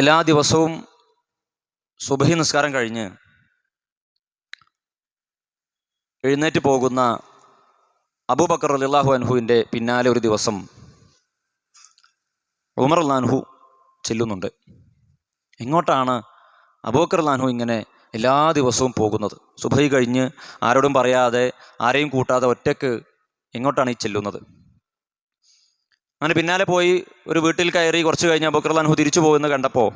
എല്ലാ ദിവസവും സുബഹി നിസ്കാരം കഴിഞ്ഞ് എഴുന്നേറ്റ് പോകുന്ന അബൂബക്കർ അലിള്ളാഹു അൻഹുവിന്റെ പിന്നാലെ ഒരു ദിവസം ഉമർ അള്ളാൻഹു ചെല്ലുന്നുണ്ട്. എങ്ങോട്ടാണ് അബൂബക്കർ അള്ളാൻഹു ഇങ്ങനെ എല്ലാ ദിവസവും പോകുന്നത്? സുബഹി കഴിഞ്ഞ് ആരോടും പറയാതെ ആരെയും കൂട്ടാതെ ഒറ്റയ്ക്ക് എങ്ങോട്ടാണ് ഈ ചെല്ലുന്നത്? അങ്ങനെ പിന്നാലെ പോയി ഒരു വീട്ടിൽ കയറി കുറച്ച് കഴിഞ്ഞ് അബൂബക്കർ അള്ളാൻഹു തിരിച്ചു പോകുന്ന കണ്ടപ്പോൾ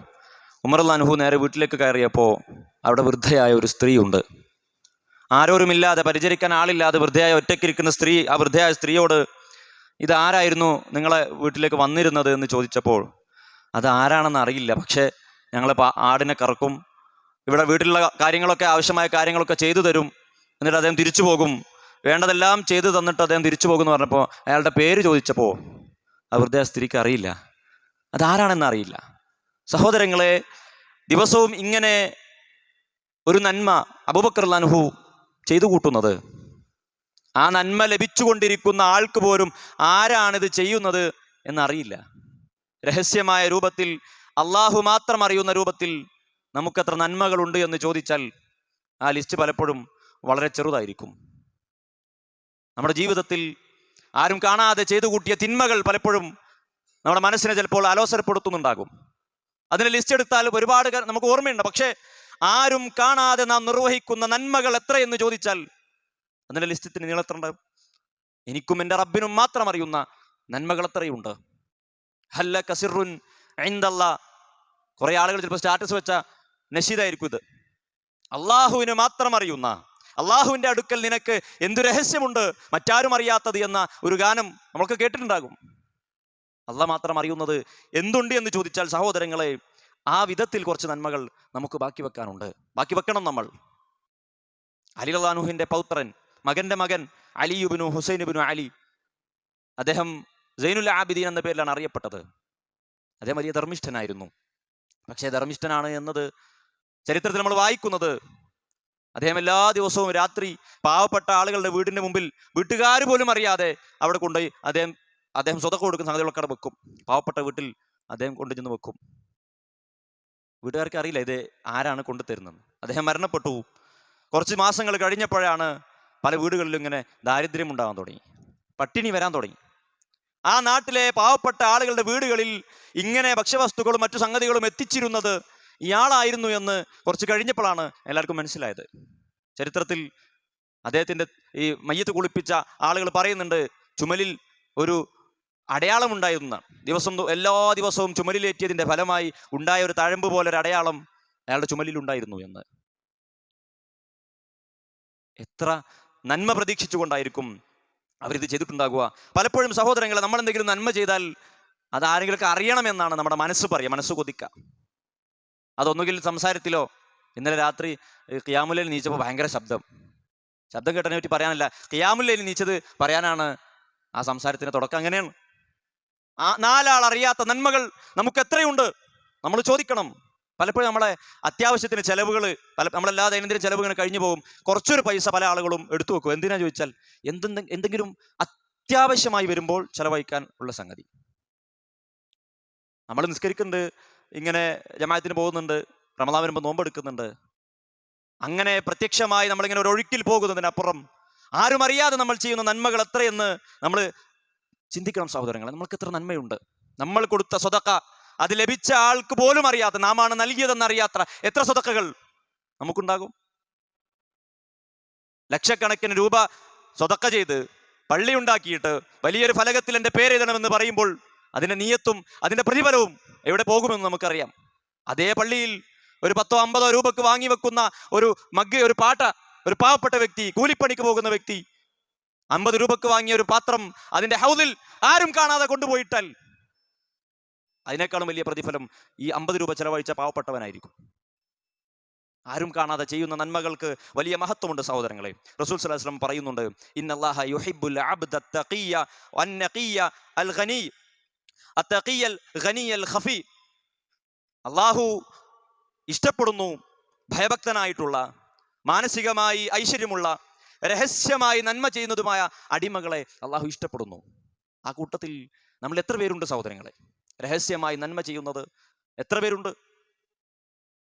ഉമർ അള്ളാൻഹു നേരെ വീട്ടിലേക്ക് കയറിയപ്പോൾ അവിടെ വൃദ്ധയായ ഒരു സ്ത്രീയുണ്ട്. ആരോരുമില്ലാതെ പരിചരിക്കാൻ ആളില്ലാതെ വൃദ്ധയായ ഒറ്റയ്ക്കിരിക്കുന്ന സ്ത്രീ ആ വൃദ്ധയായ സ്ത്രീയോട് ഇതാരായിരുന്നു നിങ്ങളെ വീട്ടിലേക്ക് വന്നിരുന്നത്? എന്ന് ചോദിച്ചപ്പോൾ അത് ആരാണെന്ന് അറിയില്ല. പക്ഷേ ഞങ്ങൾ ആടിനെ കറക്കും. ഇവിടെ വീട്ടിലുള്ള കാര്യങ്ങളൊക്കെ ആവശ്യമായ കാര്യങ്ങളൊക്കെ ചെയ്തു തരും. എന്നിട്ട് അദ്ദേഹം തിരിച്ചു പോകും. വേണ്ടതെല്ലാം ചെയ്തു തന്നിട്ട് അദ്ദേഹം തിരിച്ചു പോകും എന്ന് പറഞ്ഞപ്പോൾ അയാളുടെ പേര് ചോദിച്ചപ്പോൾ ആ വൃദ്ധയായ സ്ത്രീക്ക് അറിയില്ല. അതാരാണെന്ന് അറിയില്ല. സഹോദരങ്ങളെ ദിവസവും ഇങ്ങനെ ഒരു നന്മ അബൂബക്കർ ചെയ്തു കൂട്ടുന്നത്. ആ നന്മ ലഭിച്ചുകൊണ്ടിരിക്കുന്ന ആൾക്ക് പോലും ആരാണിത് ചെയ്യുന്നത് എന്നറിയില്ല. രഹസ്യമായ രൂപത്തിൽ അള്ളാഹു മാത്രം അറിയുന്ന രൂപത്തിൽ നമുക്കെത്ര നന്മകളുണ്ട് എന്ന് ചോദിച്ചാൽ ആ ലിസ്റ്റ് പലപ്പോഴും വളരെ ചെറുതായിരിക്കും. നമ്മുടെ ജീവിതത്തിൽ ആരും കാണാതെ ചെയ്തു കൂട്ടിയ തിന്മകൾ പലപ്പോഴും നമ്മുടെ മനസ്സിനെ ചിലപ്പോൾ അലോസരപ്പെടുത്തുന്നുണ്ടാകും. അതിന് ലിസ്റ്റ് എടുത്താൽ ഒരുപാട് നമുക്ക് ഓർമ്മയുണ്ട്. പക്ഷേ ആരും കാണാതെ നാം നിർവഹിക്കുന്ന നന്മകൾ എത്രയെന്ന് ചോദിച്ചാൽ അതിന്റെ ലിസ്റ്റത്തിന് നീളത്തുണ്ട് എനിക്കും എന്റെ റബ്ബിനും മാത്രം അറിയുന്ന നന്മകൾ എത്രയുണ്ട്? ഹല്ല കസിറുൻ ഐന്തല്ല കുറേ ആളുകൾ ചിലപ്പോൾ സ്റ്റാറ്റസ് വെച്ച നഷീദായിരിക്കും ഇത്. അള്ളാഹുവിന് മാത്രം അറിയുന്ന അള്ളാഹുവിന്റെ അടുക്കൽ നിനക്ക് എന്തു രഹസ്യമുണ്ട്? മറ്റാരും അറിയാത്തത് എന്ന ഒരു ഗാനം നമ്മൾക്ക് കേട്ടിട്ടുണ്ടാകും. അല്ല മാത്രം അറിയുന്നത് എന്തുണ്ട് എന്ന് ചോദിച്ചാൽ സഹോദരങ്ങളെ ആ വിധത്തിൽ കുറച്ച് നന്മകൾ നമുക്ക് ബാക്കി വെക്കാനുണ്ട്. ബാക്കി വെക്കണം നമ്മൾ. അലി അള്ളാനുഹിന്റെ പൗത്രൻ മകന്റെ മകൻ അലിയുബിനു ഹുസൈനുബിനു അലി. അദ്ദേഹം സൈനുൽ ആബിദീൻ എന്ന പേരിലാണ് അറിയപ്പെട്ടത്. അദ്ദേഹം വലിയ ധർമ്മിഷ്ഠനായിരുന്നു. പക്ഷേ ധർമ്മിഷ്ഠനാണ് എന്നത് ചരിത്രത്തിൽ നമ്മൾ വായിക്കുന്നത് അദ്ദേഹം എല്ലാ ദിവസവും രാത്രി പാവപ്പെട്ട ആളുകളുടെ വീടിന്റെ മുമ്പിൽ വീട്ടുകാർ പോലും അറിയാതെ അവിടെ കൊണ്ടുപോയി അദ്ദേഹം അദ്ദേഹം സ്വതക്കം കൊടുക്കുന്ന സംഗതികളൊക്കെ അവിടെ വെക്കും. പാവപ്പെട്ട വീട്ടിൽ അദ്ദേഹം കൊണ്ടുചെന്ന് വെക്കും. വീട്ടുകാർക്ക് അറിയില്ല ഇത് ആരാണ് കൊണ്ടുതരുന്നത് അദ്ദേഹം മരണപ്പെട്ടു. കുറച്ച് മാസങ്ങൾ കഴിഞ്ഞപ്പോഴാണ് പല വീടുകളിലും ഇങ്ങനെ ദാരിദ്ര്യം ഉണ്ടാകാൻ തുടങ്ങി. പട്ടിണി വരാൻ തുടങ്ങി. ആ നാട്ടിലെ പാവപ്പെട്ട ആളുകളുടെ വീടുകളിൽ ഇങ്ങനെ ഭക്ഷ്യവസ്തുക്കളും മറ്റു സംഗതികളും എത്തിച്ചിരുന്നത് ഇയാളായിരുന്നു എന്ന് കുറച്ച് കഴിഞ്ഞപ്പോഴാണ് എല്ലാവർക്കും മനസ്സിലായത്. ചരിത്രത്തിൽ അദ്ദേഹത്തിന്റെ ഈ മയ്യത്ത് കുളിപ്പിച്ച ആളുകൾ പറയുന്നുണ്ട് ചുമലിൽ ഒരു അടയാളമുണ്ടായിരുന്നതാണ് ദിവസം എല്ലാ ദിവസവും ചുമലിലേറ്റിയതിന്റെ ഫലമായി ഉണ്ടായ ഒരു തഴമ്പ് പോലെ ഒരു അടയാളം അയാളുടെ ചുമലിൽ ഉണ്ടായിരുന്നു എന്ന്. എത്ര നന്മ പ്രതീക്ഷിച്ചുകൊണ്ടായിരിക്കും അവരിത് ചെയ്തിട്ടുണ്ടാകുക. പലപ്പോഴും സഹോദരങ്ങളെ നമ്മൾ എന്തെങ്കിലും നന്മ ചെയ്താൽ അത് ആരെങ്കിലും അറിയണമെന്നാണ് നമ്മുടെ മനസ്സ് പറയുക മനസ്സ് കൊതിക്കുക. അതൊന്നുകിൽ സംസാരത്തിലോ. ഇന്നലെ രാത്രി കിയാമുലയിൽ നീച്ചപ്പോൾ ഭയങ്കര ശബ്ദം. ശബ്ദം കേട്ടതിനെ പറ്റി പറയാനല്ല. കിയാമുലയിൽ നീച്ചത് പറയാനാണ് ആ സംസാരത്തിന് തുടക്കം. അങ്ങനെയാണ്. ആ നാലാൾ അറിയാത്ത നന്മകൾ നമുക്ക് എത്രയുണ്ട് നമ്മൾ ചോദിക്കണം. പലപ്പോഴും നമ്മളെ അത്യാവശ്യത്തിന് ചെലവുകൾ പല നമ്മളെല്ലാ ദൈനംദിന ചെലവുകൾ കഴിഞ്ഞു പോകും. കുറച്ചൊരു പൈസ പല ആളുകളും എടുത്തു വെക്കും. എന്തിനാ ചോദിച്ചാൽ എന്തെന്ത് എന്തെങ്കിലും അത്യാവശ്യമായി വരുമ്പോൾ ചിലവഴിക്കാൻ ഉള്ള സംഗതി. നമ്മൾ നിസ്കരിക്കുന്നുണ്ട്. ഇങ്ങനെ ജമാഅത്തിന് പോകുന്നുണ്ട് റമദാൻ വരുമ്പോൾ നോമ്പെടുക്കുന്നുണ്ട് അങ്ങനെ പ്രത്യക്ഷമായി നമ്മളിങ്ങനെ ഒരു ഒഴുക്കിൽ പോകുന്നതിനപ്പുറം ആരും അറിയാതെ നമ്മൾ ചെയ്യുന്ന നന്മകൾ എത്രയെന്ന് നമ്മൾ ചിന്തിക്കണം സഹോദരങ്ങളെ. നമ്മൾക്ക് എത്ര നന്മയുണ്ട്. നമ്മൾ കൊടുത്ത സ്വതക്ക അത് ലഭിച്ച ആൾക്ക് പോലും അറിയാത്ത നാമാണ് നൽകിയതെന്ന് അറിയാത്ത എത്ര സ്വതക്കകൾ നമുക്കുണ്ടാകും? ലക്ഷക്കണക്കിന് രൂപ സ്വതക്ക ചെയ്ത് പള്ളി ഉണ്ടാക്കിയിട്ട് വലിയൊരു ഫലകത്തിൽ എന്റെ പേരെഴുതണമെന്ന് പറയുമ്പോൾ അതിന്റെ നീയത്തും അതിന്റെ പ്രതിഫലവും എവിടെ പോകുമെന്ന് നമുക്കറിയാം. അതേ പള്ളിയിൽ ഒരു പത്തോ അമ്പതോ രൂപക്ക് വാങ്ങി വെക്കുന്ന ഒരു മഗ് ഒരു പാട്ട ഒരു പാവപ്പെട്ട വ്യക്തി കൂലിപ്പണിക്ക് പോകുന്ന വ്യക്തി അമ്പത് രൂപക്ക് വാങ്ങിയ ഒരു പാത്രം അതിന്റെ ഹൗദിൽ ആരും കാണാതെ കൊണ്ടുപോയിട്ടാൽ അതിനേക്കാളും വലിയ പ്രതിഫലം ഈ അമ്പത് രൂപ ചെലവഴിച്ച പാവപ്പെട്ടവനായിരിക്കും. ആരും കാണാതെ ചെയ്യുന്ന നന്മകൾക്ക് വലിയ മഹത്വമുണ്ട് സഹോദരങ്ങളെ. റസൂൽ വസല്ലം പറയുന്നുണ്ട് ഇന്നല്ലാഹ യുഹിബ്ബുൽ അബ്ദ തഖിയ അൽ ഖനി. അള്ളാഹു ഇഷ്ടപ്പെടുന്നു ഭയഭക്തനായിട്ടുള്ള മാനസികമായി ഐശ്വര്യമുള്ള രഹസ്യമായി നന്മ ചെയ്യുന്നതുമായ അടിമകളെ അള്ളാഹു ഇഷ്ടപ്പെടുന്നു. ആ കൂട്ടത്തിൽ നമ്മൾ എത്ര പേരുണ്ട് സഹോദരങ്ങളെ? രഹസ്യമായി നന്മ ചെയ്യുന്നത് എത്ര പേരുണ്ട്?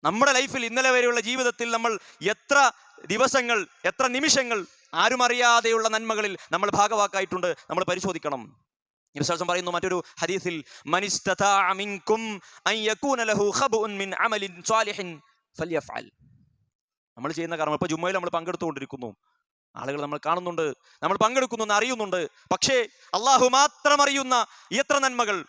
നമ്മുടെ ലൈഫിൽ ഇന്നലെ വരെയുള്ള ജീവിതത്തിൽ നമ്മൾ എത്ര ദിവസങ്ങൾ എത്ര നിമിഷങ്ങൾ ആരും അറിയാതെയുള്ള നന്മകളിൽ നമ്മൾ ഭാഗവാക്കായിട്ടുണ്ട് നമ്മൾ പരിശോധിക്കണം. വിശ്വാസം പറയുന്നു മറ്റൊരു ഹദീസിൽ. നമ്മൾ ചെയ്യുന്ന കർമ്മം ഇപ്പൊ ജുമ്മയിൽ നമ്മൾ പങ്കെടുത്തുകൊണ്ടിരിക്കുന്നു. ആളുകൾ നമ്മൾ കാണുന്നുണ്ട് നമ്മൾ പങ്കെടുക്കുന്നു അറിയുന്നുണ്ട്. പക്ഷേ അള്ളാഹു മാത്രം അറിയുന്ന എത്ര നന്മകൾ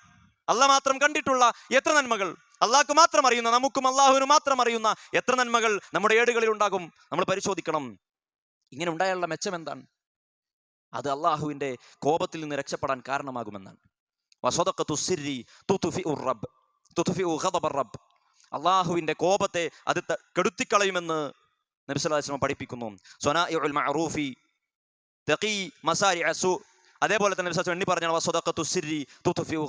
അള്ളാഹ് മാത്രം കണ്ടിട്ടുള്ള എത്ര നന്മകൾ അള്ളാഹ്ക്ക് മാത്രം അറിയുന്ന നമുക്കും അള്ളാഹുവിന് മാത്രം അറിയുന്ന എത്ര നന്മകൾ നമ്മുടെ ഏടുകളിൽ ഉണ്ടാകും നമ്മൾ പരിശോധിക്കണം. ഇങ്ങനെ ഉണ്ടായുള്ള മെച്ചം എന്താണ്? അത് അള്ളാഹുവിന്റെ കോപത്തിൽ നിന്ന് രക്ഷപ്പെടാൻ കാരണമാകുമെന്നാണ്. അള്ളാഹുവിന്റെ റബ്ബ് അള്ളാഹുവിന്റെ കോപത്തെ അത് കെടുത്തിക്കളയുമെന്ന് നബി സല്ലല്ലാഹു അലൈഹി വസല്ലം പഠിപ്പിക്കുന്നു. സൊനാ മഅറൂഫി തഖി അതേപോലെ തന്നെ വിശ്വാസം എണ്ണി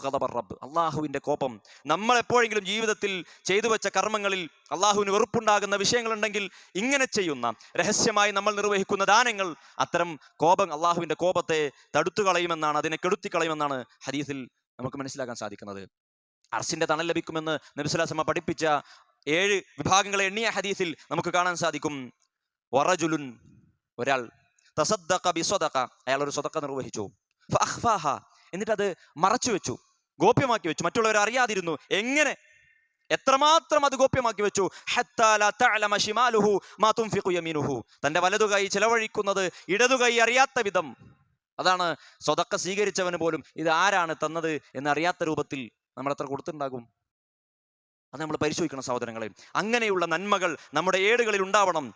കഥ റബ്ബ്. അള്ളാഹുവിന്റെ കോപം. നമ്മൾ എപ്പോഴെങ്കിലും ജീവിതത്തിൽ ചെയ്തു വെച്ച കർമ്മങ്ങളിൽ അള്ളാഹുവിന് വെറുപ്പുണ്ടാകുന്ന വിഷയങ്ങളുണ്ടെങ്കിൽ ഇങ്ങനെ ചെയ്യുന്ന രഹസ്യമായി നമ്മൾ നിർവഹിക്കുന്ന ദാനങ്ങൾ അത്തരം കോപം അള്ളാഹുവിന്റെ കോപത്തെ തടുത്തു കളയുമെന്നാണ് അതിനെ കെടുത്തി കളയുമെന്നാണ് ഹദീസിൽ നമുക്ക് മനസ്സിലാക്കാൻ സാധിക്കുന്നത്. അർസിന്റെ തണൽ ലഭിക്കുമെന്ന് നബിസുലാസമ്മ പഠിപ്പിച്ച ഏഴ് വിഭാഗങ്ങളെ എണ്ണിയ ഹദീസിൽ നമുക്ക് കാണാൻ സാധിക്കും. വറജുലുൻ ഒരാൾ തസദ്ദഖ ബിസ്വദക്ക അയാൾ ഒരു സ്വതക്ക നിർവഹിച്ചു. ഫഅഖ്ഫാഹ എന്നിട്ട് അത് മറച്ചു വെച്ചു. ഗോപ്യമാക്കി വെച്ചു. മറ്റുള്ളവർ അറിയാതിരുന്നു. എങ്ങനെ? എത്രമാത്രം അത് ഗോപ്യമാക്കി വെച്ചു? തന്റെ വലതു കൈ ചെലവഴിക്കുന്നത് ഇടതു കൈ അറിയാത്ത വിധം. അതാണ് സ്വതക്ക സ്വീകരിച്ചവന് പോലും ഇത് ആരാണ് തന്നത് എന്നറിയാത്ത രൂപത്തിൽ നമ്മൾ എത്ര കൊടുത്തിട്ടുണ്ടാകും. അത് നമ്മൾ പരിശോധിക്കണം സഹോദരങ്ങളെ. അങ്ങനെയുള്ള നന്മകൾ നമ്മുടെ ഏടുകളിൽ ഉണ്ടാവണം.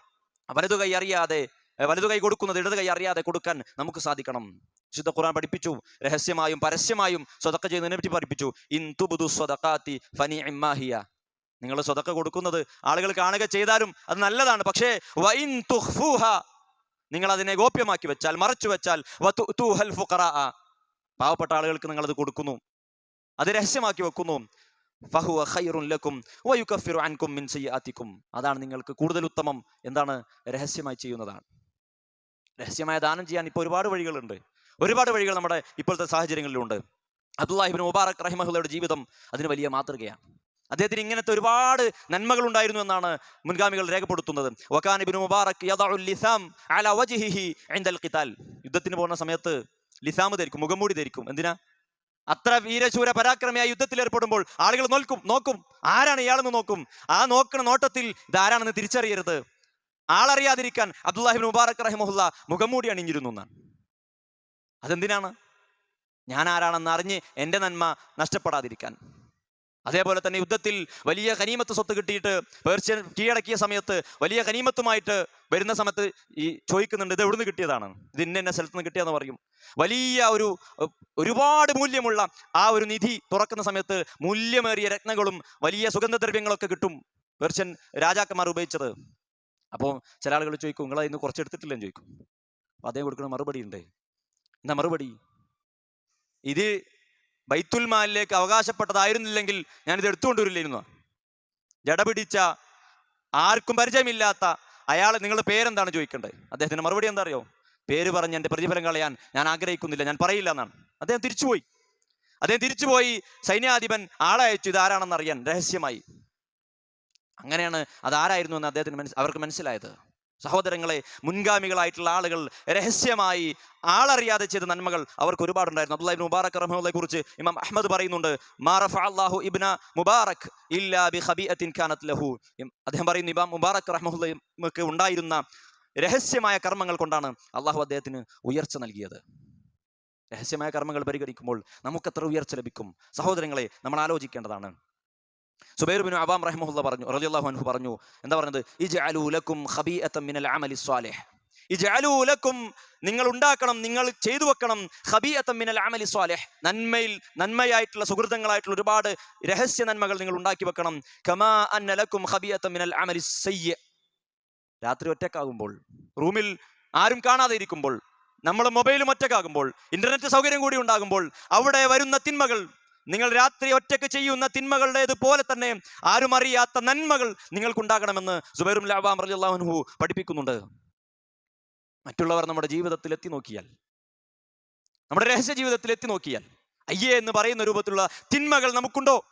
വലതു കൈ അറിയാതെ വലതു കൈ കൊടുക്കുന്നത് ഇടതു കൈ അറിയാതെ കൊടുക്കാൻ നമുക്ക് സാധിക്കണം. വിശുദ്ധ ഖുർആൻ പഠിപ്പിച്ചു. രഹസ്യമായും പരസ്യമായും സ്വതക്ക ചെയ്യുന്നതിനെ പറ്റി പഠിപ്പിച്ചു. ഇൻ തുബുദു സ്വതക്കാത്തി ഫനി ഇമ്മാഹിയ. നിങ്ങൾ സ്വതക്ക കൊടുക്കുന്നത് ആളുകൾ കാണുക ചെയ്താലും അത് നല്ലതാണ്. പക്ഷേ വൈൻ തുഹ്ഫൂഹ നിങ്ങൾ അതിനെ ഗോപ്യമാക്കി വെച്ചാൽ മറച്ചു വെച്ചാൽ. പാവപ്പെട്ട ആളുകൾക്ക് നിങ്ങൾ അത് കൊടുക്കുന്നു. അത് രഹസ്യമാക്കി വെക്കുന്നു. ഫഹുവ ഖൈറുൻ അതാണ് നിങ്ങൾക്ക് കൂടുതൽ ഉത്തമം. എന്താണ്? രഹസ്യമായി ചെയ്യുന്നതാണ്. രഹസ്യമായ ദാനം ചെയ്യാൻ ഇപ്പോൾ ഒരുപാട് വഴികളുണ്ട്. ഒരുപാട് വഴികൾ നമ്മുടെ ഇപ്പോഴത്തെ സാഹചര്യങ്ങളിലുണ്ട്. അബ്ദുല്ലാഹിബിൻ മുബാറക് റഹിമഹുല്ലയുടെ ജീവിതം അതിന് വലിയ മാതൃകയാണ്. അദ്ദേഹത്തിന് ഇങ്ങനത്തെ ഒരുപാട് നന്മകൾ ഉണ്ടായിരുന്നു എന്നാണ് മുൻഗാമികൾ രേഖപ്പെടുത്തുന്നത്. വക്കാനിബിൻ മുബാറക് യുദ്ധത്തിന് പോകുന്ന സമയത്ത് ലിസാം ധരിക്കും മുഖംമൂടി ധരിക്കും. എന്തിനാ? അത്ര വീരശൂര പരാക്രമിയായി യുദ്ധത്തിൽ ഏർപ്പെടുമ്പോൾ ആളുകൾ നോക്കും നോക്കും. ആരാണ് ഇയാളെന്ന് നോക്കും. ആ നോക്കുന്ന നോട്ടത്തിൽ ഇതാരാണെന്ന് തിരിച്ചറിയരുത്. ആളറിയാതിരിക്കാൻ അബ്ദുല്ലാഹിബിൻ മുബാറക് റഹിമഹുല്ല മുഖംമൂടി അണിഞ്ഞിരുന്നു എന്നാണ്. അതെന്തിനാണ്? ഞാൻ ആരാണെന്ന് അറിഞ്ഞ് എന്റെ നന്മ നഷ്ടപ്പെടാതിരിക്കാൻ. അതേപോലെ തന്നെ യുദ്ധത്തിൽ വലിയ കനീമത്ത് സ്വത്ത് കിട്ടിയിട്ട് പേർഷ്യൻ കീഴടക്കിയ സമയത്ത് വലിയ കനീമത്തുമായിട്ട് വരുന്ന സമയത്ത് ഈ ചോദിക്കുന്നുണ്ട് ഇത് എവിടുന്ന് കിട്ടിയതാണ്? ഇത് ഇന്ന എന്നെ സ്ഥലത്ത് നിന്ന് കിട്ടിയെന്ന് പറയും. വലിയ ഒരു ഒരുപാട് മൂല്യമുള്ള ആ ഒരു നിധി തുറക്കുന്ന സമയത്ത് മൂല്യമേറിയ രത്നങ്ങളും വലിയ സുഗന്ധദ്രവ്യങ്ങളൊക്കെ കിട്ടും പേർഷ്യൻ രാജാക്കന്മാർ ഉപയോഗിച്ചത്. അപ്പോൾ ചില ആളുകൾ ചോദിക്കും നിങ്ങൾ ഇന്ന് കുറച്ച് എടുത്തിട്ടില്ലെന്ന് ചോദിക്കും. അപ്പോൾ അദ്ദേഹം കൊടുക്കുന്ന മറുപടി ഉണ്ട്. എന്താ മറുപടി? ഇത് ബൈത്തുൽ മാലിലേക്ക് അവകാശപ്പെട്ടതായിരുന്നില്ലെങ്കിൽ ഞാനിത് എടുത്തുകൊണ്ടുവരില്ലായിരുന്നു? ജടപിടിച്ച ആർക്കും പരിചയമില്ലാത്ത അയാൾ നിങ്ങളുടെ പേരെന്താണ് ചോദിക്കേണ്ടത്? അദ്ദേഹത്തിന്റെ മറുപടി എന്താ അറിയോ പേര് പറഞ്ഞ് എന്റെ പ്രതിഫലം കളയാൻ ഞാൻ ആഗ്രഹിക്കുന്നില്ല ഞാൻ പറയില്ല എന്നാണ്. അദ്ദേഹം തിരിച്ചുപോയി. അദ്ദേഹം തിരിച്ചുപോയി സൈന്യാധിപൻ ആളെ അയച്ചു. അറിയാൻ രഹസ്യമായി. അങ്ങനെയാണ് അത് ആരായിരുന്നു എന്ന് അദ്ദേഹത്തിന് മനസ്സ് അവർക്ക് മനസ്സിലായത്. സഹോദരങ്ങളെ മുൻഗാമികളായിട്ടുള്ള ആളുകൾ രഹസ്യമായി ആളറിയാതെ ചെയ്ത നന്മകൾ അവർക്ക് ഒരുപാടുണ്ടായിരുന്നു. അബ്ദുല്ലാഹിബ് മുബാറക് റഹ്മുള്ളയെ കുറിച്ച് ഇമാം അഹമ്മദ് പറയുന്നുണ്ട് മാറഫ അള്ളാഹു ഇബ്ന മുബാറക് ഇല്ലാ ബി ഖബീഅത്തിൻ കാനത് ലഹു. അദ്ദേഹം പറയുന്നു ഇമാം മുബാറക് റഹ്മുള്ളക്ക് ഉണ്ടായിരുന്ന രഹസ്യമായ കർമ്മങ്ങൾ കൊണ്ടാണ് അള്ളാഹു അദ്ദേഹത്തിന് ഉയർച്ച നൽകിയത്. രഹസ്യമായ കർമ്മങ്ങൾ പരിഗണിക്കുമ്പോൾ നമുക്കത്ര ഉയർച്ച ലഭിക്കും. സഹോദരങ്ങളെ നമ്മൾ ആലോചിക്കേണ്ടതാണ് സുബൈർ ബിൻ അബാം റഹ്മുല്ല പറഞ്ഞു റലി അൻഹു പറഞ്ഞു എന്താ പറഞ്ഞത്? ഇജ്അലൂ ലക്കും ഖബീഅത്തൻ മിനൽ അമലി സ്വാലേഹ്. ഇജ്അലൂ ലക്കും നിങ്ങൾ ഉണ്ടാക്കണം നിങ്ങൾ ചെയ്തു വെക്കണം ഹബി മിനൽ അമലി സ്വാലേഹ്. നന്മയിൽ നന്മയായിട്ടുള്ള സുഹൃതങ്ങളായിട്ടുള്ള ഒരുപാട് രഹസ്യ നന്മകൾ നിങ്ങൾ ഉണ്ടാക്കി വെക്കണം. കമാ അന്നലക്കും ഹബി മിനൽ അമലി സയ്യ. രാത്രി ഒറ്റക്കാകുമ്പോൾ റൂമിൽ ആരും കാണാതെ ഇരിക്കുമ്പോൾ നമ്മൾ മൊബൈലും ഒറ്റക്കാകുമ്പോൾ ഇന്റർനെറ്റ് സൗകര്യം കൂടി ഉണ്ടാകുമ്പോൾ അവിടെ വരുന്ന തിന്മകൾ നിങ്ങൾ രാത്രി ഒറ്റയ്ക്ക് ചെയ്യുന്ന തിന്മകളുടേത് പോലെ തന്നെ ആരും അറിയാത്ത നന്മകൾ നിങ്ങൾക്കുണ്ടാകണമെന്ന് സുബൈറും ലാബാം റലിയല്ലാഹുഹു പഠിപ്പിക്കുന്നുണ്ട്. മറ്റുള്ളവർ നമ്മുടെ ജീവിതത്തിൽ എത്തി നോക്കിയാൽ നമ്മുടെ രഹസ്യ ജീവിതത്തിൽ എത്തി നോക്കിയാൽ അയ്യേ എന്ന് പറയുന്ന രൂപത്തിലുള്ള തിന്മകൾ നമുക്കുണ്ടോ?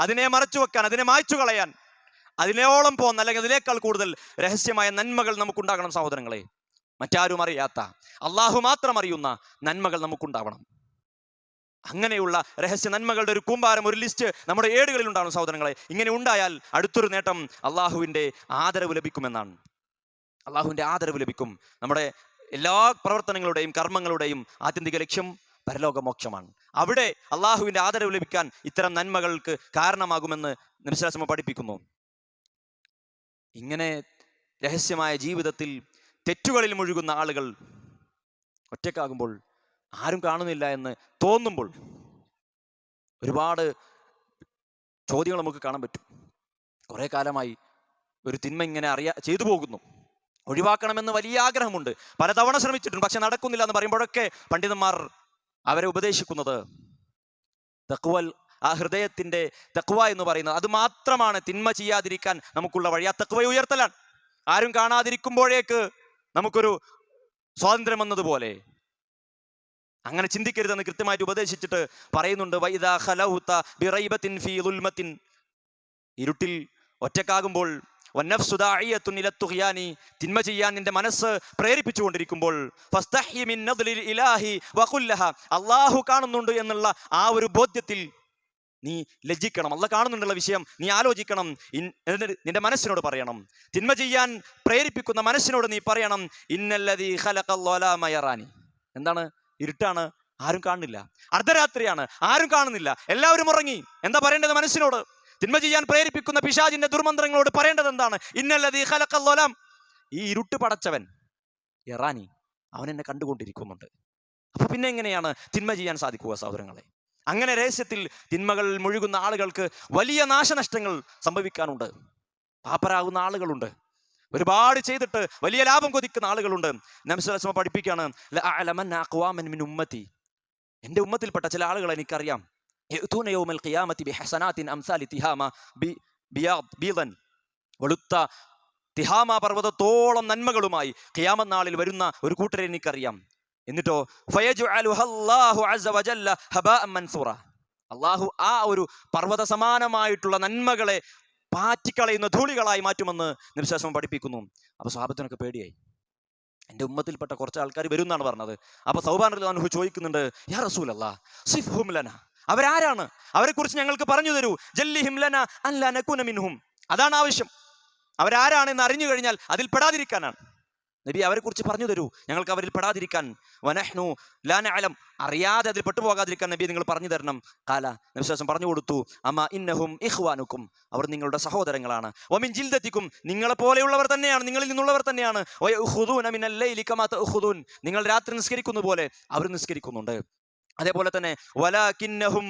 അതിനെ മറച്ചു വെക്കാൻ അതിനെ മായ്ച്ചു കളയാൻ അതിനോളം പോകുന്ന അല്ലെങ്കിൽ അതിനേക്കാൾ കൂടുതൽ രഹസ്യമായ നന്മകൾ നമുക്കുണ്ടാകണം സഹോദരങ്ങളെ. മറ്റാരും അറിയാത്ത അള്ളാഹു മാത്രം അറിയുന്ന നന്മകൾ നമുക്കുണ്ടാവണം. അങ്ങനെയുള്ള രഹസ്യ നന്മകളുടെ ഒരു കൂമ്പാരം ഒരു ലിസ്റ്റ് നമ്മുടെ ഏടുകളിൽ ഉണ്ടാകും സഹോദരങ്ങളെ. ഇങ്ങനെ ഉണ്ടായാൽ അടുത്തൊരു നേട്ടം അള്ളാഹുവിന്റെ ആദരവ് ലഭിക്കുമെന്നാണ്. അള്ളാഹുവിന്റെ ആദരവ് ലഭിക്കും. നമ്മുടെ എല്ലാ പ്രവർത്തനങ്ങളുടെയും കർമ്മങ്ങളുടെയും ആത്യന്തിക ലക്ഷ്യം പരലോകമോക്ഷമാണ്. അവിടെ അള്ളാഹുവിന്റെ ആദരവ് ലഭിക്കാൻ ഇത്തരം നന്മകൾക്ക് കാരണമാകുമെന്ന് നിമിഷാസമ പഠിപ്പിക്കുന്നു. ഇങ്ങനെ രഹസ്യമായ ജീവിതത്തിൽ തെറ്റുകളിൽ മുഴുകുന്ന ആളുകൾ ഒറ്റക്കാകുമ്പോൾ ആരും കാണുന്നില്ല എന്ന് തോന്നുമ്പോൾ ഒരുപാട് ചോദ്യങ്ങൾ നമുക്ക് കാണാൻ പറ്റും. കുറേ കാലമായി ഒരു തിന്മ ഇങ്ങനെ അറിയാ ചെയ്തു പോകുന്നു. ഒഴിവാക്കണമെന്ന് വലിയ ആഗ്രഹമുണ്ട്. പലതവണ ശ്രമിച്ചിട്ടുണ്ട് പക്ഷെ നടക്കുന്നില്ല എന്ന് പറയുമ്പോഴൊക്കെ പണ്ഡിതന്മാർ അവരെ ഉപദേശിക്കുന്നത് തക്കുവൽ ആ ഹൃദയത്തിന്റെ തക്കുവ എന്ന് പറയുന്നത്. അത് മാത്രമാണ് തിന്മ ചെയ്യാതിരിക്കാൻ നമുക്കുള്ള വഴി. ആ തക്കുവ ഉയർത്തലാണ്. ആരും കാണാതിരിക്കുമ്പോഴേക്ക് നമുക്കൊരു സ്വാതന്ത്ര്യം വന്നതുപോലെ അങ്ങനെ ചിന്തിക്കരുതെന്ന് കൃത്യമായിട്ട് ഉപദേശിച്ചിട്ട് പറയുന്നുണ്ട്. വൈദാ ബിറൈബത്തിൻ ഇരുട്ടിൽ ഒറ്റക്കാകുമ്പോൾ തിന്മ ചെയ്യാൻ നിന്റെ മനസ്സ് പ്രേരിപ്പിച്ചുകൊണ്ടിരിക്കുമ്പോൾ അള്ളാഹു ഇലാഹി അല്ലാഹു കാണുന്നുണ്ട് എന്നുള്ള ആ ഒരു ബോധ്യത്തിൽ നീ ലജ്ജിക്കണം. അല്ല കാണുന്നുണ്ടുള്ള വിഷയം നീ ആലോചിക്കണം. നിന്റെ മനസ്സിനോട് പറയണം. തിന്മ ചെയ്യാൻ പ്രേരിപ്പിക്കുന്ന മനസ്സിനോട് നീ പറയണം. ഇന്നല്ലതി എന്താണ്? ഇരുട്ടാണ് ആരും കാണുന്നില്ല. അർദ്ധരാത്രിയാണ് ആരും കാണുന്നില്ല. എല്ലാവരും ഉറങ്ങി. എന്താ പറയേണ്ടത് മനസ്സിനോട് തിന്മ ചെയ്യാൻ പ്രേരിപ്പിക്കുന്ന പിശാജിന്റെ ദുർമന്ത്രങ്ങളോട് പറയേണ്ടത് എന്താണ്? ഇന്നല്ലതീ ഖലഖല്ലോലാം ഈ ഇരുട്ട് പടച്ചവൻ ഇറാനി അവൻ എന്നെ കണ്ടുകൊണ്ടിരിക്കുന്നുണ്ട്. അപ്പൊ പിന്നെ എങ്ങനെയാണ് തിന്മ ചെയ്യാൻ സാധിക്കുക സഹോദരങ്ങളെ? അങ്ങനെ രഹസ്യത്തിൽ തിന്മകൾ മുഴുകുന്ന ആളുകൾക്ക് വലിയ നാശനഷ്ടങ്ങൾ സംഭവിക്കാനുണ്ട്. പാപ്പരാകുന്ന ആളുകളുണ്ട്. ഒരുപാട് ചെയ്തിട്ട് വലിയ ലാഭം കൊതിക്കുന്ന ആളുകളുണ്ട്. നംസുലസ്മ പഠിപ്പിക്കുകയാണ് "ലഅഅലമന്ന അഖ്വാമൻ മിൻ ഉമ്മത്തി. എന്റെ ഉമ്മത്തിൽപ്പെട്ട ചില ആളുകൾ എനിക്കറിയാം. വെളുത്ത തിഹാമ പർവതത്തോളം നന്മകളുമായി ഖിയാമ നാളിൽ വരുന്ന ഒരു കൂട്ടരെ എനിക്കറിയാം. എന്നിട്ടോ അള്ളാഹു ആ ഒരു പർവത സമാനമായിട്ടുള്ള നന്മകളെ പാറ്റിക്കളയുന്ന ധൂളികളായി മാറ്റുമെന്ന് നിമിഷം പഠിപ്പിക്കുന്നു. അപ്പൊ സ്വാപത്തിനൊക്കെ പേടിയായി. എന്റെ ഉമ്മത്തിൽപ്പെട്ട കുറച്ച് ആൾക്കാർ വരും എന്നാണ് പറഞ്ഞത്. അപ്പൊ സൗബാൻ അനുഹു ചോദിക്കുന്നുണ്ട് യാ റസൂലല്ല സിഫ് ഹുംലന അവരാരാണ്? അവരെ കുറിച്ച് ഞങ്ങൾക്ക് പറഞ്ഞു തരൂ. ജല്ലി ഹിംലന അല്ല മിൻഹും. അതാണ് ആവശ്യം. അവരാരാണെന്ന് അറിഞ്ഞു കഴിഞ്ഞാൽ അതിൽ പെടാതിരിക്കാനാണ്. നബി അവരെ കുറിച്ച് പറഞ്ഞു തരൂ. ഞങ്ങൾക്ക് അവരിൽ പെടാതിരിക്കാൻ. വനഹ്നു ലാനഅലം അറിയാതെ അതിൽ പെട്ടുപോകാതിരിക്കാൻ നബി നിങ്ങൾ പറഞ്ഞു തരണം. കാല നബിശ്വാസം പറഞ്ഞു കൊടുത്തു. അമ്മ ഇന്നഹും ഇഹ്വാനുക്കും അവർ നിങ്ങളുടെ സഹോദരങ്ങളാണ്. ഒമിൻ ജിൽദത്തിക്കും. നിങ്ങളെ പോലെയുള്ളവർ തന്നെയാണ്. നിങ്ങളിൽ നിന്നുള്ളവർ തന്നെയാണ്. നിങ്ങൾ രാത്രി നിസ്കരിക്കുന്ന പോലെ അവർ നിസ്കരിക്കുന്നുണ്ട്. അതേപോലെ തന്നെ വലാകിന്നഹും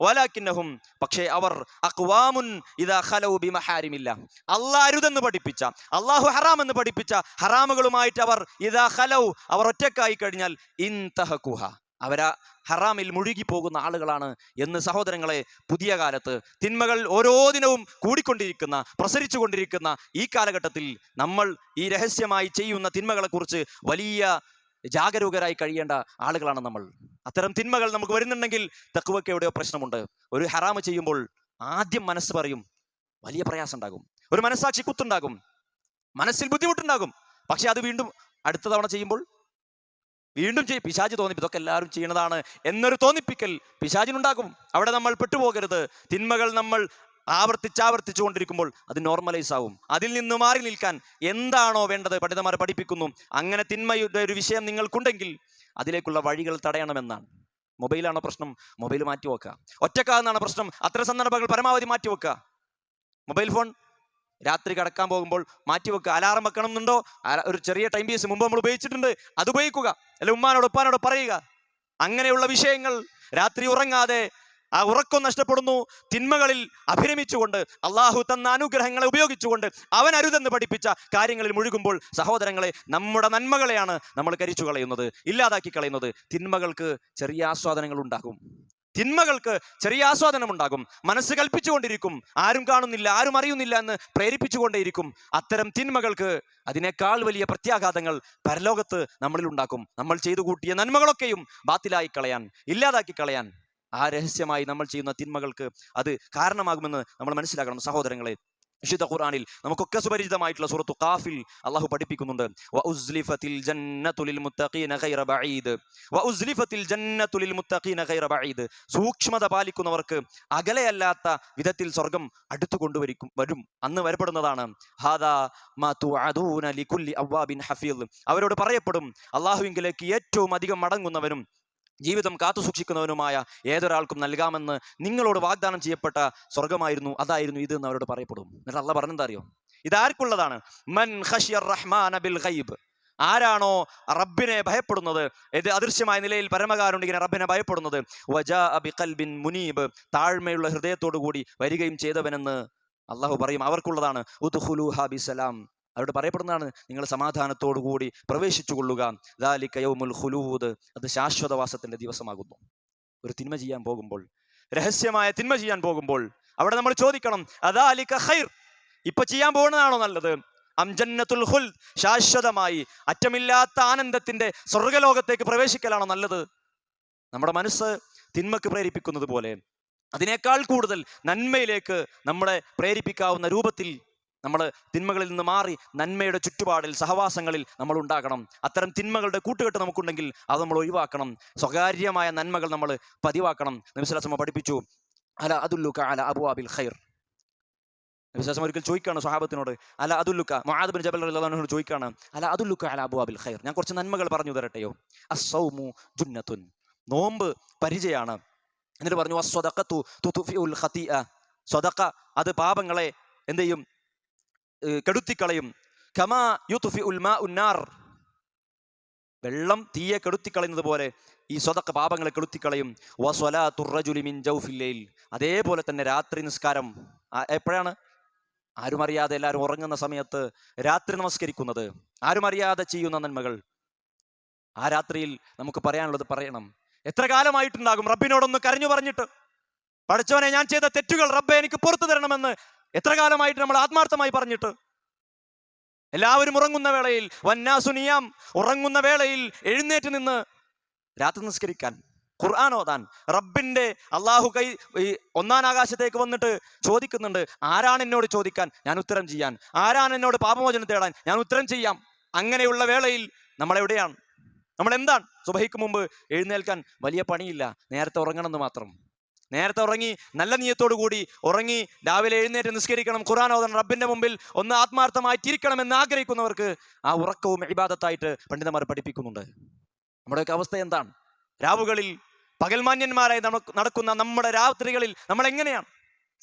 വലാകിന്നഹും പക്ഷേ അവർ അക്വാമുൻ ഇതാ ഖലൗ ബിമഹാരിമില്ല. അള്ളാഹ് അരുതെന്ന് പഠിപ്പിച്ച അള്ളാഹു ഹറാം എന്ന് പഠിപ്പിച്ച ഹറാമുകളുമായിട്ട് അവർ ഇതാ ഖലൗ അവർ ഒറ്റക്കായി കഴിഞ്ഞാൽ ഇൻതഹകുഹ. അവരാ ഹറാമിൽ മുഴുകിപ്പോകുന്ന ആളുകളാണ് എന്ന് സഹോദരങ്ങളെ പുതിയ കാലത്ത് തിന്മകൾ ഓരോ ദിനവും കൂടിക്കൊണ്ടിരിക്കുന്ന പ്രസരിച്ചു കൊണ്ടിരിക്കുന്ന ഈ കാലഘട്ടത്തിൽ നമ്മൾ ഈ രഹസ്യമായി ചെയ്യുന്ന തിന്മകളെക്കുറിച്ച് വലിയ ജാഗരൂകരായി കഴിയേണ്ട ആളുകളാണ് നമ്മൾ. അത്തരം തിന്മകൾ നമുക്ക് വരുന്നുണ്ടെങ്കിൽ തക്കുവയ്ക്ക് എവിടെയോ പ്രശ്നമുണ്ട്. ഒരു ഹറാമ് ചെയ്യുമ്പോൾ ആദ്യം മനസ്സ് പറയും വലിയ പ്രയാസം ഉണ്ടാകും. ഒരു മനസ്സാക്ഷി കുത്തുണ്ടാകും. മനസ്സിൽ ബുദ്ധിമുട്ടുണ്ടാകും. പക്ഷെ അത് വീണ്ടും അടുത്ത തവണ ചെയ്യുമ്പോൾ വീണ്ടും ചെയ്യും. പിശാജ് തോന്നിപ്പ് ഇതൊക്കെ എല്ലാവരും ചെയ്യുന്നതാണ് എന്നൊരു തോന്നിപ്പിക്കൽ പിശാജിനുണ്ടാകും അവിടെ നമ്മൾ പെട്ടുപോകരുത്. തിന്മകൾ നമ്മൾ ആവർത്തിച്ചാവർത്തിച്ചു കൊണ്ടിരിക്കുമ്പോൾ അത് നോർമലൈസ് ആവും. അതിൽ നിന്ന് മാറി നിൽക്കാൻ എന്താണോ വേണ്ടത് പഠിതന്മാരെ പഠിപ്പിക്കുന്നു. അങ്ങനെ തിന്മയുടെ ഒരു വിഷയം നിങ്ങൾക്കുണ്ടെങ്കിൽ അതിലേക്കുള്ള വഴികൾ തടയണമെന്നാണ്. മൊബൈലാണോ പ്രശ്നം? മൊബൈൽ മാറ്റി വെക്കുക. ഒറ്റക്കാന്നാണ് പ്രശ്നം? അത്തരം സന്ദർഭങ്ങൾ പരമാവധി മാറ്റി വെക്കുക. മൊബൈൽ ഫോൺ രാത്രി കിടക്കാൻ പോകുമ്പോൾ മാറ്റി വെക്കുക. അലാറം വെക്കണം എന്നുണ്ടോ ഒരു ചെറിയ ടൈം പീസ് മുമ്പ് നമ്മൾ ഉപയോഗിച്ചിട്ടുണ്ട്. അത് ഉപയോഗിക്കുക. അല്ലെ ഉമ്മാനോട് ഉപ്പാനോട് പറയുക. അങ്ങനെയുള്ള വിഷയങ്ങൾ രാത്രി ഉറങ്ങാതെ ആ ഉറക്കം നഷ്ടപ്പെടുന്നു. തിന്മകളിൽ അഭിരമിച്ചുകൊണ്ട് അള്ളാഹു തന്ന അനുഗ്രഹങ്ങളെ ഉപയോഗിച്ചുകൊണ്ട് അവൻ അരുതെന്ന് പഠിപ്പിച്ച കാര്യങ്ങളിൽ മുഴുകുമ്പോൾ സഹോദരങ്ങളെ നമ്മുടെ നന്മകളെയാണ് നമ്മൾ കരിച്ചു കളയുന്നത് ഇല്ലാതാക്കി കളയുന്നത്. തിന്മകൾക്ക് ചെറിയ ആസ്വാദനങ്ങൾ ഉണ്ടാകും. തിന്മകൾക്ക് ചെറിയ ആസ്വാദനം ഉണ്ടാകും. മനസ്സ് കൽപ്പിച്ചുകൊണ്ടിരിക്കും. ആരും കാണുന്നില്ല ആരും അറിയുന്നില്ല എന്ന് പ്രേരിപ്പിച്ചുകൊണ്ടേയിരിക്കും. അത്തരം തിന്മകൾക്ക് അതിനേക്കാൾ വലിയ പ്രത്യാഘാതങ്ങൾ പരലോകത്ത് നമ്മളിൽ ഉണ്ടാക്കും നമ്മൾ ചെയ്തു കൂട്ടിയ നന്മകളൊക്കെയും ബാത്തിലായി കളയാൻ ഇല്ലാതാക്കി കളയാൻ. ആ രഹസ്യമായി നമ്മൾ ചെയ്യുന്ന തിന്മകൾക്ക് അത് കാരണമാകുമെന്ന് നമ്മൾ മനസ്സിലാക്കണം സഹോദരങ്ങളെ. വിശുദ്ധ ഖുർആനിൽ നമുക്കൊക്കെ സുപരിചിതമായിട്ടുള്ള സൂറത്തു കാഫിൽ അള്ളാഹു പഠിപ്പിക്കുന്നുണ്ട്. മുത്തഖീന ബഈദ്. മുത്തഖീന ബഈദ്. സൂക്ഷ്മത പാലിക്കുന്നവർക്ക് അകലെയല്ലാത്ത വിധത്തിൽ സ്വർഗം അടുത്തു കൊണ്ടുവരിക്കും വരും അന്ന് വരപ്പെടുന്നതാണ്. ഹാദാ മാ തുഅദൂന ലികുല്ലി അവരോട് പറയപ്പെടും അള്ളാഹുവിങ്കിലേക്ക് ഏറ്റവും അധികം മടങ്ങുന്നവനും ജീവിതം കാത്തു സൂക്ഷിക്കുന്നവനുമായ ഏതൊരാൾക്കും നൽകാമെന്ന് നിങ്ങളോട് വാഗ്ദാനം ചെയ്യപ്പെട്ട സ്വർഗമായിരുന്നു അതായിരുന്നു ഇത് എന്ന് അവരോട് പറയപ്പെടും. എന്നിട്ട് അല്ല പറഞ്ഞെന്താ അറിയോ? ഇതാർക്കുള്ളതാണ് മൻ ഖശിയർ റഹ്മാൻ അബിൽ ഗൈബ്. ആരാണോ റബ്ബിനെ ഭയപ്പെടുന്നത് അദൃശ്യമായ നിലയിൽ പരമകാരുണികനെ റബ്ബിനെ ഭയപ്പെടുന്നത് വജാ കൽബിൻ മുനീബ് താഴ്മയുള്ള ഹൃദയത്തോടു കൂടി വരികയും ചെയ്തവനെന്ന് അള്ളാഹു പറയും. അവർക്കുള്ളതാണ് ഉദ്ഖുലൂഹ ബിസലാം. അവരോട് പറയപ്പെടുന്നതാണ് നിങ്ങൾ സമാധാനത്തോടു കൂടി പ്രവേശിച്ചു കൊള്ളുക ദാലിക യൗമുൽ ഖുലൂദ്. അത് ശാശ്വതവാസത്തിന്റെ ദിവസമാകുന്നു. ഒരു തിന്മ ചെയ്യാൻ പോകുമ്പോൾ രഹസ്യമായ തിന്മ ചെയ്യാൻ പോകുമ്പോൾ അവിടെ നമ്മൾ ചോദിക്കണം അദാലിക ഖൈർ? ഇപ്പൊ ചെയ്യാൻ പോകുന്നതാണോ നല്ലത്? അംജന്നത്തുൽ ഹുൽ ശാശ്വതമായി അറ്റമില്ലാത്ത ആനന്ദത്തിന്റെ സ്വർഗലോകത്തേക്ക് പ്രവേശിക്കലാണോ നല്ലത്? നമ്മുടെ മനസ്സ് തിന്മക്ക് പ്രേരിപ്പിക്കുന്നത് പോലെ അതിനേക്കാൾ കൂടുതൽ നന്മയിലേക്ക് നമ്മളെ പ്രേരിപ്പിക്കാവുന്ന രൂപത്തിൽ നമ്മൾ തിന്മകളിൽ നിന്ന് മാറി നന്മയുടെ ചുറ്റുപാടിൽ സഹവാസങ്ങളിൽ നമ്മൾ ഉണ്ടാകണം. അത്തരം തിന്മകളുടെ കൂട്ടുകെട്ട് നമുക്കുണ്ടെങ്കിൽ അത് നമ്മൾ ഒഴിവാക്കണം. സ്വകാര്യമായ നന്മകൾ നമ്മൾ പതിവാക്കണം. നബിസ്വലാസമ്മ പഠിപ്പിച്ചു അല അതുല്ലുക്ക അല അബു അബിൽ ഖൈർ നബിസ്വലാസം ഒരിക്കൽ ചോദിക്കാണ് സ്വഹാബത്തിനോട് അല അതുല്ലുക്ക മഹാദബിൻ ബിൻ ജബൽ റളിയല്ലാഹുവിനോട് ചോദിക്കാണ് അല അതുല്ലുക്ക അല അബു അബിൽ ഖൈർ? ഞാൻ കുറച്ച് നന്മകൾ പറഞ്ഞു തരട്ടെയോ? അസൗമു ജുന്നത്തുൻ. നോമ്പ് പരിചയമാണ് എന്നിട്ട് പറഞ്ഞു ഖതീഅ. സ്വതക്ക അത് പാപങ്ങളെ എന്ത് ചെയ്യും? കെടുത്തിക്കളയും. കമാ യുത്തുഫി ഉൽമാ ഉന്നാർ വെള്ളം തീയെ കെടുത്തിക്കളയുന്നത് പോലെ ഈ സ്വതക്ക പാപങ്ങളെ കെടുത്തിക്കളയും. വസ്വല തുറജുലിമിൻ ജൗഫില്ലയിൽ അതേപോലെ തന്നെ രാത്രി നിസ്കാരം. എപ്പോഴാണ്? ആരും അറിയാതെ എല്ലാവരും ഉറങ്ങുന്ന സമയത്ത് രാത്രി നമസ്കരിക്കുന്നത്. ആരും അറിയാതെ ചെയ്യുന്ന നന്മകൾ. ആ രാത്രിയിൽ നമുക്ക് പറയാനുള്ളത് പറയണം. എത്ര കാലമായിട്ടുണ്ടാകും? റബ്ബിനോടൊന്ന് കരഞ്ഞു പറഞ്ഞിട്ട്. പഠിച്ചവനെ ഞാൻ ചെയ്ത തെറ്റുകൾ റബ്ബെ എനിക്ക് പുറത്തു തരണമെന്ന് എത്ര കാലമായിട്ട് നമ്മൾ ആത്മാർത്ഥമായി പറഞ്ഞിട്ട്? എല്ലാവരും ഉറങ്ങുന്ന വേളയിൽ വന്നാസുനിയാം ഉറങ്ങുന്ന വേളയിൽ എഴുന്നേറ്റ് നിന്ന് രാത്രി നിസ്കരിക്കാൻ ഖുർആൻ ഓതാൻ റബ്ബിന്റെ അള്ളാഹു കൈ ഈ ഒന്നാം ആകാശത്തേക്ക് വന്നിട്ട് ചോദിക്കുന്നുണ്ട് ആരാണ് എന്നോട് ചോദിക്കാൻ? ഞാൻ ഉത്തരം ചെയ്യാൻ. ആരാണ് എന്നോട് പാപമോചനം തേടാൻ? ഞാൻ ഉത്തരം ചെയ്യാം. അങ്ങനെയുള്ള വേളയിൽ നമ്മൾ എവിടെയാണ്? നമ്മൾ എന്താണ്? സുബഹിക്ക് മുമ്പ് എഴുന്നേൽക്കാൻ വലിയ പണിയില്ല. നേരത്തെ ഉറങ്ങണമെന്ന് മാത്രം. നേരത്തെ ഉറങ്ങി നല്ല നീയത്തോടു കൂടി ഉറങ്ങി രാവിലെ എഴുന്നേറ്റ് നിസ്കരിക്കണം ഖുർആൻ ഓതണം റബ്ബിന്റെ മുമ്പിൽ ഒന്ന് ആത്മാർത്ഥമായി തിരിക്കണം എന്ന് ആഗ്രഹിക്കുന്നവർക്ക് ആ ഉറക്കവും ഇബാദത്തായിട്ട് പണ്ഡിതന്മാർ പഠിപ്പിക്കുന്നുണ്ട്. നമ്മുടെയൊക്കെ അവസ്ഥ എന്താണ്? രാവുകളിൽ പകൽമാന്യന്മാരായി നടക്കുന്ന നമ്മുടെ രാത്രികളിൽ നമ്മൾ എങ്ങനെയാണ്?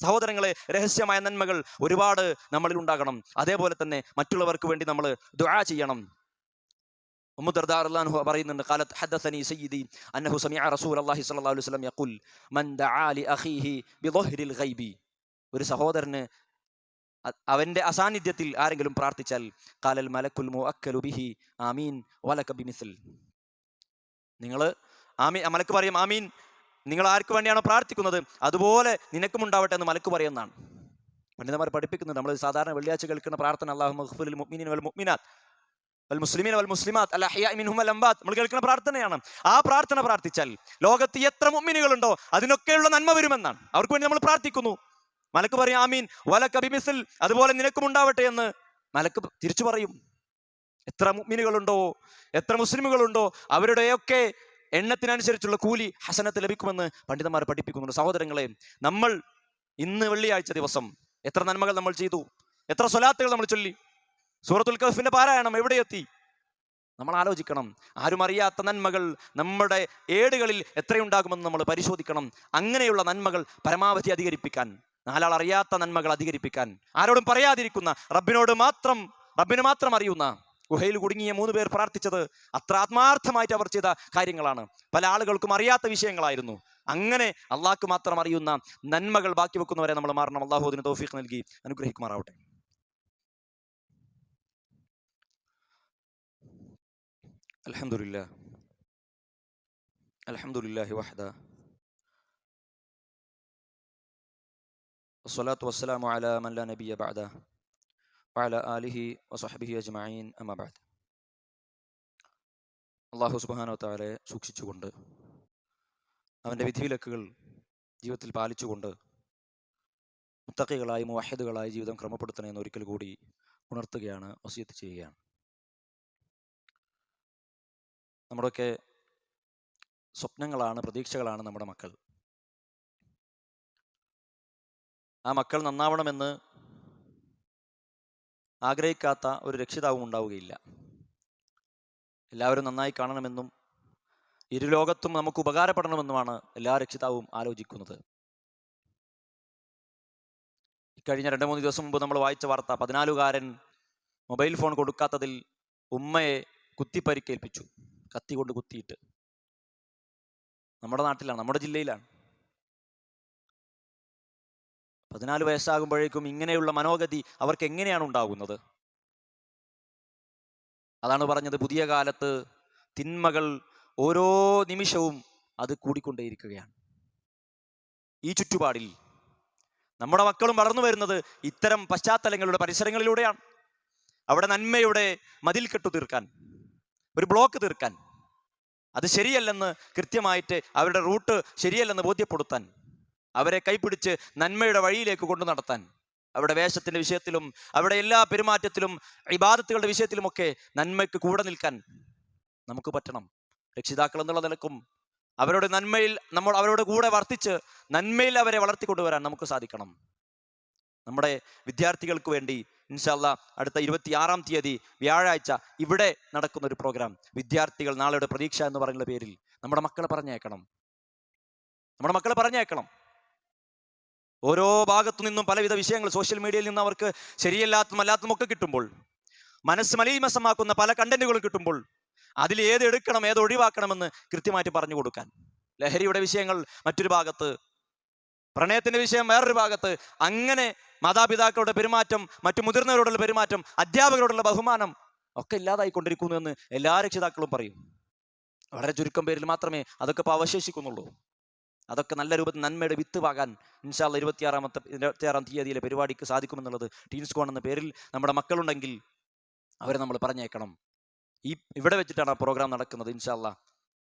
സഹോദരങ്ങളെ രഹസ്യമായ നന്മകൾ ഒരുപാട് നമ്മളിൽ ഉണ്ടാകണം. അതേപോലെ തന്നെ മറ്റുള്ളവർക്ക് വേണ്ടി നമ്മൾ ദുആ ചെയ്യണം. ഉമ്മു ദർദാ റളിയല്ലാഹു പറയുന്നുണ്ട് കാലത്ത് ഹദസനി സയ്യിദി അന്നഹു സമിഅ റസൂലല്ലാഹി സ്വല്ലല്ലാഹു അലൈഹി വസല്ലം യഖുൽ മൻ ദആ ലി അഖീഹി ബിളഹ്രിൽ ഗൈബി. ഒരു സഹോദരന് അവന്റെ അസാന്നിധ്യത്തിൽ ആരെങ്കിലും പ്രാർത്ഥിച്ചാൽ കാലൽ മലക്കുൽ മുഅക്കലു ബിഹി ആമീൻ വലക ബിമിസ്ൽ. നിങ്ങൾ ആമീൻ മലക്ക് പറയും ആമീൻ നിങ്ങൾ ആർക്ക് വേണ്ടിയാണോ പ്രാർത്ഥിക്കുന്നത്? അതുപോലെ നിനക്കും ഉണ്ടാവട്ടെ എന്ന് മലക്ക് പറയുന്നതാണ്. പണ്ഡിതന്മാർ പഠിപ്പിക്കുന്നത് നമ്മൾ സാധാരണ വെള്ളിയാഴ്ച കേൾക്കുന്ന പ്രാർത്ഥന അള്ളാഹു മഹ്ഫുൽ മുഅ്മിനീന വൽ മുഅ്മിനാത്ത്. മുസ്ലിമീൻ വൽ മുസ്ലിമാത്ത് അൽ അഹ്യാഇ മിൻഹും അൽ നമ്മൾ കേൾക്കുന്ന പ്രാർത്ഥനയാണ്. ആ പ്രാർത്ഥന പ്രാർത്ഥിച്ചാൽ ലോകത്ത് എത്ര മുഅ്മിനുകളുണ്ടോ അതിനൊക്കെയുള്ള നന്മ വരുമെന്നാണ്. അവർക്ക് വേണ്ടി നമ്മൾ പ്രാർത്ഥിക്കുന്നു. മലക്ക് പറയും ആമീൻ. വലക കബിമിസിൽ അതുപോലെ നിനക്കും ഉണ്ടാവട്ടെ എന്ന് മലക്ക് തിരിച്ചു പറയും. എത്ര മുഅ്മിനുകളുണ്ടോ എത്ര മുസ്ലിമുകളുണ്ടോ അവരുടെയൊക്കെ എണ്ണത്തിനനുസരിച്ചുള്ള കൂലി ഹസനത്ത് ലഭിക്കുമെന്ന് പണ്ഡിതന്മാർ പഠിപ്പിക്കുന്നുണ്ട്. സഹോദരങ്ങളെ നമ്മൾ ഇന്ന് വെള്ളിയാഴ്ച ദിവസം എത്ര നന്മകൾ നമ്മൾ ചെയ്തു? എത്ര സ്വലാത്തുകൾ നമ്മൾ ചൊല്ലി? സൂറത്തുൽ കഹഫിന്റെ പാരായണം എവിടെയെത്തി നമ്മൾ ആലോചിക്കണം. ആരും അറിയാത്ത നന്മകൾ നമ്മുടെ ഏടുകളിൽ എത്രയുണ്ടാകുമെന്ന് നമ്മൾ പരിശോധിക്കണം. അങ്ങനെയുള്ള നന്മകൾ പരമാവധി അധികരിപ്പിക്കാൻ നാലാൾ അറിയാത്ത നന്മകൾ അധികരിപ്പിക്കാൻ. ആരോടും പറയാതിരിക്കുന്ന റബ്ബിനോട് മാത്രം റബ്ബിന് മാത്രം അറിയുന്ന. ഗുഹയിൽ കുടുങ്ങിയ മൂന്ന് പേർ പ്രാർത്ഥിച്ചത് അത്ര ആത്മാർത്ഥമായിട്ട് അവർ ചെയ്ത കാര്യങ്ങളാണ്. പല ആളുകൾക്കും അറിയാത്ത വിഷയങ്ങളായിരുന്നു. അങ്ങനെ അള്ളാഹ്ക്ക് മാത്രം അറിയുന്ന നന്മകൾ ബാക്കി വെക്കുന്നവരെ നമ്മൾ മാറണം. അള്ളാഹു അതിന് തൗഫീഖ് നൽകി. അനുഗ്രഹിക്കുമാറാവട്ടെ. അൽഹംദുലില്ലാ അൽഹംദുലില്ലാഹി വഹദ والصلاة والسلام على من لا نبي بعده وعلى آله وصحبه أجمعين أما بعد അള്ളാഹു സുബാനോ താരെ സൂക്ഷിച്ചുകൊണ്ട് അവൻ്റെ വിധിവിലക്കുകൾ ജീവിതത്തിൽ പാലിച്ചുകൊണ്ട് മുത്തക്കികളായി മുവാഹിദുകളായി ജീവിതം ക്രമപ്പെടുത്തണേ എന്ന് ഒരിക്കൽ കൂടി ഉണർത്തുകയാണ് വസിയത്ത് ചെയ്യുകയാണ് നമ്മുടെയൊക്കെ സ്വപ്നങ്ങളാണ് പ്രതീക്ഷകളാണ് നമ്മുടെ മക്കൾ. ആ മക്കൾ നന്നാവണമെന്ന് ആഗ്രഹിക്കാത്ത ഒരു രക്ഷിതാവും ഉണ്ടാവുകയില്ല. എല്ലാവരും നന്നായി കാണണമെന്നും ഇരുലോകത്തും നമുക്ക് ഉപകാരപ്പെടണമെന്നുമാണ് എല്ലാ രക്ഷിതാവും ആലോചിക്കുന്നത്. ഇക്കഴിഞ്ഞ രണ്ട് മൂന്ന് ദിവസം മുമ്പ് നമ്മൾ വായിച്ച വാർത്ത പതിനാലുകാരൻ മൊബൈൽ ഫോൺ കൊടുക്കാത്തതിൽ ഉമ്മയെ കുത്തിപ്പരിക്കേൽപ്പിച്ചു. കത്തി കൊണ്ട് കുത്തിയിട്ട്. നമ്മുടെ നാട്ടിലാണ് നമ്മുടെ ജില്ലയിലാണ്. പതിനാല് വയസ്സാകുമ്പോഴേക്കും ഇങ്ങനെയുള്ള മനോഗതി അവർക്ക് എങ്ങനെയാണ് ഉണ്ടാകുന്നത്? അതാണ് പറഞ്ഞത് പുതിയ കാലത്ത് തിന്മകൾ ഓരോ നിമിഷവും അത് കൂടിക്കൊണ്ടേയിരിക്കുകയാണ്. ഈ ചുറ്റുപാടിൽ നമ്മുടെ മക്കളും വളർന്നു വരുന്നത് ഇത്തരം പശ്ചാത്തലങ്ങളുടെ പരിസരങ്ങളിലൂടെയാണ്. അവിടെ നന്മയുടെ മതിൽ കെട്ടു തീർക്കാൻ ഒരു ബ്ലോക്ക് തീർക്കാൻ. അത് ശരിയല്ലെന്ന് കൃത്യമായിട്ട് അവരുടെ റൂട്ട് ശരിയല്ലെന്ന് ബോധ്യപ്പെടുത്താൻ. അവരെ കൈപിടിച്ച് നന്മയുടെ വഴിയിലേക്ക് കൊണ്ടു നടത്താൻ. അവരുടെ വേഷത്തിന്റെ വിഷയത്തിലും അവരുടെ എല്ലാ പെരുമാറ്റത്തിലും ഇബാദത്തുകളുടെ വിഷയത്തിലുമൊക്കെ നന്മയ്ക്ക് കൂടെ നിൽക്കാൻ നമുക്ക് പറ്റണം. രക്ഷിതാക്കൾ എന്നുള്ള നിലക്കും അവരുടെ നന്മയിൽ നമ്മൾ അവരോട് കൂടെ വർത്തിച്ച് നന്മയിൽ അവരെ വളർത്തിക്കൊണ്ടുവരാൻ നമുക്ക് സാധിക്കണം. നമ്മുടെ വിദ്യാർത്ഥികൾക്ക് വേണ്ടി ഇൻഷാല്ല അടുത്ത ഇരുപത്തിയാറാം തീയതി വ്യാഴാഴ്ച ഇവിടെ നടക്കുന്ന ഒരു പ്രോഗ്രാം വിദ്യാർത്ഥികൾ നാളെയുടെ പ്രതീക്ഷ എന്ന് പറയുന്ന പേരിൽ നമ്മുടെ മക്കളെ പറഞ്ഞേക്കണം നമ്മുടെ മക്കളെ പറഞ്ഞേക്കണം ഓരോ ഭാഗത്തു നിന്നും പലവിധ വിഷയങ്ങൾ സോഷ്യൽ മീഡിയയിൽ നിന്ന് അവർക്ക് ശരിയല്ലാത്തതും അല്ലാത്തതും ഒക്കെ കിട്ടുമ്പോൾ മനസ്സ് മലീമസമാക്കുന്ന പല കണ്ടന്റുകൾ കിട്ടുമ്പോൾ അതിൽ ഏത് എടുക്കണം ഏത് ഒഴിവാക്കണമെന്ന് കൃത്യമായിട്ട് പറഞ്ഞു കൊടുക്കാൻ. ലഹരിയുടെ വിഷയങ്ങൾ മറ്റൊരു ഭാഗത്ത് പ്രണയത്തിന്റെ വിഷയം വേറൊരു ഭാഗത്ത് അങ്ങനെ മാതാപിതാക്കളുടെ പെരുമാറ്റം മറ്റു മുതിർന്നവരോടുള്ള പെരുമാറ്റം അധ്യാപകരോടുള്ള ബഹുമാനം ഒക്കെ ഇല്ലാതായിക്കൊണ്ടിരിക്കുന്നു എന്ന് എല്ലാ രക്ഷിതാക്കളും പറയും. വളരെ ചുരുക്കം പേരിൽ മാത്രമേ അതൊക്കെ ഇപ്പോൾ അവശേഷിക്കുന്നുള്ളൂ. അതൊക്കെ നല്ല രൂപത്തിൽ നന്മയുടെ വിത്ത് പാകാൻ ഇൻഷാല്ല ഇരുപത്തിയാറാമത്തെ ഇരുപത്തിയാറാം തീയതിയിലെ പരിപാടിക്ക് സാധിക്കുമെന്നുള്ളത് ടീൻസ് കോൺ എന്ന പേരിൽ നമ്മുടെ മക്കളുണ്ടെങ്കിൽ അവരെ നമ്മൾ പറഞ്ഞേക്കണം. ഈ ഇവിടെ വെച്ചിട്ടാണ് ആ പ്രോഗ്രാം നടക്കുന്നത് ഇൻഷാല്ല